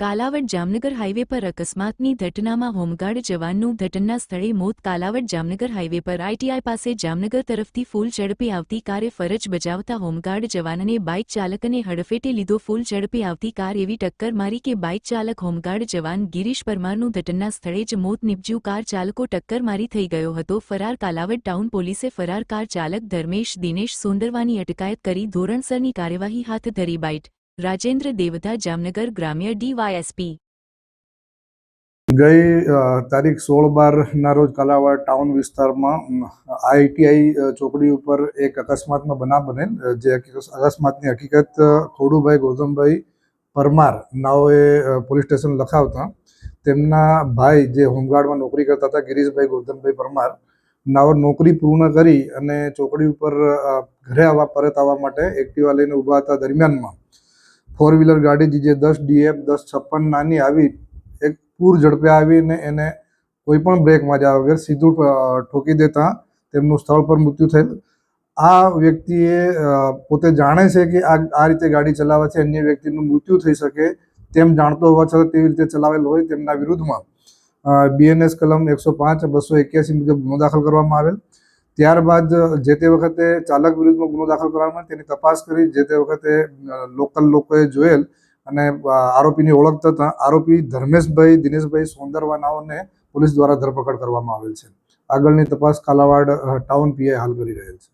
Kalavad Jamnagar highway પર અકસ્માતની ઘટનામાં હોમગાર્ડ જવાનનું ઘટના સ્થળે મોત. કાલાવડ જામનગર હાઇવે પર આઈટીઆઈ પાસે જામનગર તરફથી ફૂલ ઝડપે આવતી કારે ફરજ બજાવતા હોમગાર્ડ જવાનને બાઇક ચાલકને હડફેટે લીધો ફૂલ ઝડપે આવતી કાર એવી ટક્કર મારી કે બાઇક ચાલક હોમગાર્ડ જવાન ગિરીશ પરમારનું ઘટના સ્થળે જ મોત નીપજ્યું. કાર ચાલકો ટક્કર મારી થઈ ગયો હતો. ફરાર કાલાવડ ટાઉન પોલીસે ફરાર કાર ચાલક ધર્મેશ દિનેશ સુંદરવાની અટકાયત કરી. ધોરણસરની કાર્યવાહી હાથ ધરી બાઇટ રાજેન્દ્ર દેવધા, જામનગર ગ્રામ્ય ડીવાયએસપી ગઈ તારીખ સોળ બારના રોજ કાલાવાડ ટાઉન વિસ્તારમાં આઈટીઆઈ ચોકડી ઉપર એક અકસ્માતનો બનાવ બનેલ જે અકસ્માતની હકીકત ખોડુભાઈ ગૌતમભાઈ પરમાર, નાઓએ પોલીસ સ્ટેશન લખાવતા, તેમના ભાઈ જે હોમગાર્ડમાં નોકરી કરતા હતા, ગિરીશભાઈ ગૌતમભાઈ પરમાર, નાઓ નોકરી પૂર્ણ કરી અને ચોકડી ઉપર ઘરે આવવા, પરત આવવા માટે એક્ટિવા લઈને ઊભા હતા દરમિયાનમાં. ફોર વ્હીલર ગાડી જે દસ ડીએફ દસ છપ્પન નાની આવી, એક પૂર ઝડપે આવીને એને કોઈ પણ બ્રેક માર્યા વગર સીધું ઠોકી દેતા, તેમનું સ્થળ પર મૃત્યુ થયેલ. આ વ્યક્તિએ પોતે જાણે છે કે આ આ રીતે ગાડી ચલાવવાથી અન્ય વ્યક્તિનું મૃત્યુ થઈ શકે તેમ જાણતો હોવા છતાં તેવી રીતે ચલાવેલ હોય તેમના વિરુદ્ધમાં. બીએનએસ કલમ એકસો પાંચ, બસો એક્યાસી મુજબ ગુનો દાખલ કરવામાં આવેલ. ત્યારબાદ જે તે વખતે ચાલક વિરુદ્ધમાં ગુનો દાખલ કરવામાં તેની તપાસ કરી જે તે વખતે લોકલ લોકોએ જોયેલ અને આરોપીની ઓળખ થતાં આરોપી ધર્મેશભાઈ, દિનેશભાઈ સોંદરવાનાઓને પોલીસ દ્વારા ધરપકડ કરવામાં આવેલ છે. આગળની તપાસ કાલાવાડ ટાઉન પીઆઈ હાલ કરી રહેલ છે.